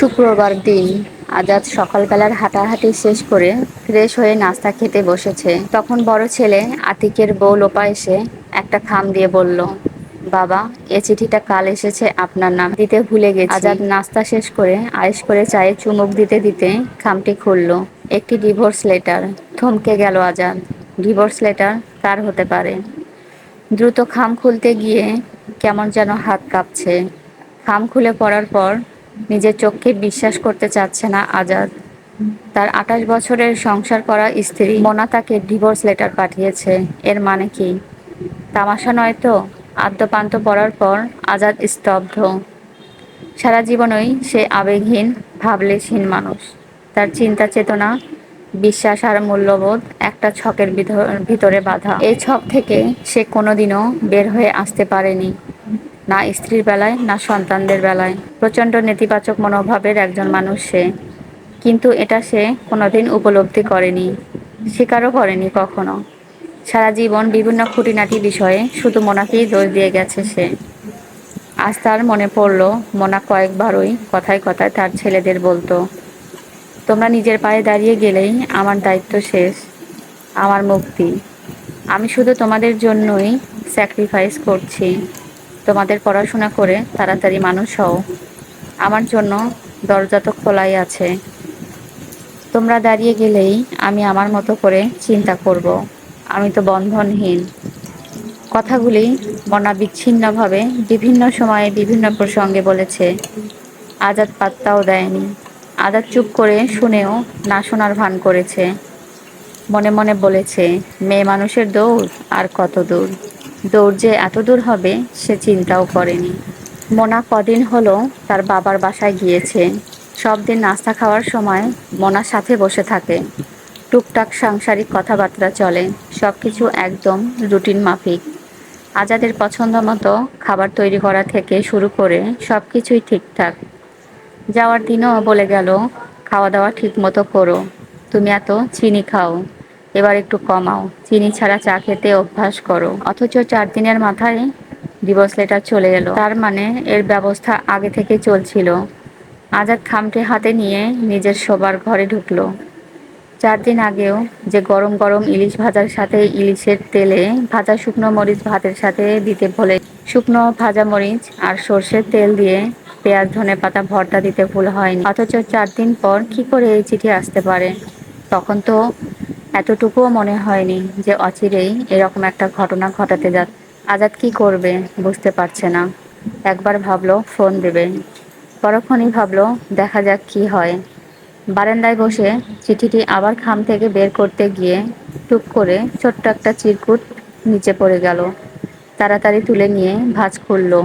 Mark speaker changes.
Speaker 1: শুক্রবার দিন আজাদ সকালবেলার হাঁটাহাঁটি শেষ করে ফ্রেশ হয়ে নাস্তা খেতে বসেছে। তখন বড় ছেলে আতিকের বউ লোপা এসে একটা খাম দিয়ে বলল, বাবা, এ চিঠিটা কাল এসেছে আপনার নাম। দিতে ভুলে গেছি। আজাদ নাস্তা শেষ করে আয়েস করে চায়ে চুমুক দিতে দিতে খামটি খুলল। একটি ডিভোর্স লেটার। থমকে গেল আজাদ। ডিভোর্স লেটার কার হতে পারে? দ্রুত খাম খুলতে গিয়ে কেমন যেন হাত কাঁপছে। খাম খুলে পড়ার পর নিজের চোখকে বিশ্বাস করতে চাচ্ছে না আজাদ। তার আঠাশ বছরের সংসার করা স্ত্রী মোনা তাকে ডিভোর্স লেটার পাঠিয়েছে। এর মানে কি? তামাশা নয় তো? আদ্যপান্ত পড়ার পর আজাদ স্তব্ধ। সারা জীবনই সে আবেগহীন, ভাবলেশহীন মানুষ। তার চিন্তা চেতনা, বিশ্বাস আর মূল্যবোধ একটা ছকের ভিতরে বাধা। এই ছক থেকে সে কোনোদিনও বের হয়ে আসতে পারেনি। না স্ত্রীর বেলায়, না সন্তানদের বেলায়। প্রচণ্ড নেতিবাচক মনোভাবের একজন মানুষ সে। কিন্তু এটা সে কোনোদিন উপলব্ধি করেনি, স্বীকারও করেনি কখনো। সারা জীবন বিভিন্ন খুঁটিনাটি বিষয়ে শুধু মোনাকেই দোষ দিয়ে গেছে সে। আজ তার মনে পড়ল, মোনা কয়েকবারই কথায় কথায় তার ছেলেদের বলতো, তোমরা নিজের পায়ে দাঁড়িয়ে গেলেই আমার দায়িত্ব শেষ, আমার মুক্তি। আমি শুধু তোমাদের জন্যই স্যাক্রিফাইস করছি। তোমাদের পড়াশোনা করে তাড়াতাড়ি মানুষ হও। আমার জন্য দরজা তো খোলাই আছে। তোমরা দাঁড়িয়ে গেলেই আমি আমার মতো করে চিন্তা করব। আমি তো বন্ধনহীন। কথাগুলি মনা বিচ্ছিন্নভাবে বিভিন্ন সময়ে বিভিন্ন প্রসঙ্গে বলেছে। আজাদ পাত্তাও দেয়নি। আজাদ চুপ করে শুনেও না শোনার ভান করেছে। মনে মনে বলেছে, মেয়ে মানুষের দৌড় আর কত দূর দৌড় যে এত দূর হবে, সে চিন্তাও করেনি। মোনা কদিন হলো তার বাবার বাসায় গিয়েছে। সব দিন নাস্তা খাওয়ার সময় মোনার সাথে বসে থাকে। টুকটাক সাংসারিক কথাবার্তা চলে সব কিছু একদম রুটিন মাফিক। আজাদের পছন্দ মতো খাবার তৈরি করা থেকে শুরু করে সব কিছুই ঠিকঠাক। যাওয়ার দিনও বলে গেল খাওয়া দাওয়া ঠিক মতো করো। তুমি এত চিনি খাও। এবার একটু কমাও। চিনি ছাড়া চা খেতে অভ্যাস করো। অথচ চার দিনের মাথায় ডিভোর্স লেটার চলে এলো। তার মানে এর ব্যবস্থা আগে থেকে চলছিল। আজাদ খামটি হাতে নিয়ে নিজের শোবার ঘরে ঢুকলো। চার দিন আগেও যে গরম গরম ইলিশ ভাজার সাথে ইলিশের তেলে ভাজা শুকনো মরিচ ভাতের সাথে দিতে বলে শুকনো ভাজা মরিচ আর সর্ষের তেল দিয়ে পেঁয়াজ, ধনে পাতা, ভর্তা দিতে ভুল হয়নি। অথচ চার দিন পর কি করে এই চিঠি আসতে পারে? তখন তো এতটুকুও মনে হয়নি যে অচিরেই এরকম একটা ঘটনা ঘটাতে যা আজাদ কি করবে বুঝতে পারছে না। একবার ভাবলো, ফোন দেবে। পরক্ষণই ভাবলো, দেখা যাক কি হয়। বারান্দায় বসে চিঠিটি আবার খাম থেকে বের করতে গিয়ে টুক করে ছোট্ট একটা চিরকুট নিচে পড়ে গেল। তাড়াতাড়ি তুলে নিয়ে ভাঁজ খুলল।